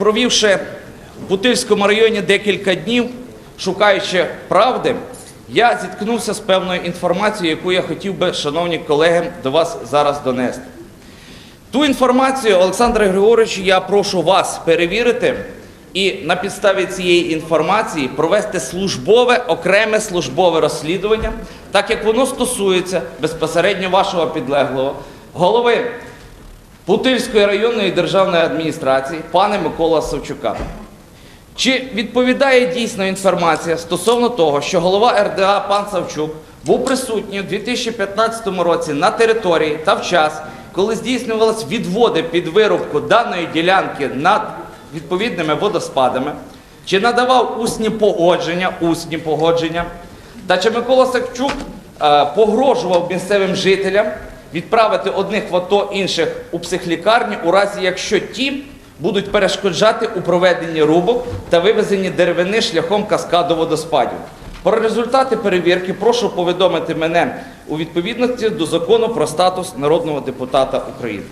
Провівши в Бутильському районі декілька днів, шукаючи правди, я зіткнувся з певною інформацією, яку я хотів би, шановні колеги, до вас зараз донести. Ту інформацію, Олександре Григоровичу, я прошу вас перевірити і на підставі цієї інформації провести службове, окреме службове розслідування, так як воно стосується безпосередньо вашого підлеглого голови Путильської районної державної адміністрації пана Микола Савчука. Чи відповідає дійсно інформація стосовно того, що голова РДА пан Савчук був присутній у 2015 році на території та в час, коли здійснювалися відводи під вирубку даної ділянки над відповідними водоспадами, чи надавав усні погодження, усні погодження, та чи Микола Савчук е, погрожував місцевим жителям відправити одних в АТО, інших у психлікарню, у разі якщо ті будуть перешкоджати у проведенні рубок та вивезенні деревини шляхом каскаду водоспадів. Про результати перевірки прошу повідомити мене у відповідності до закону про статус народного депутата України.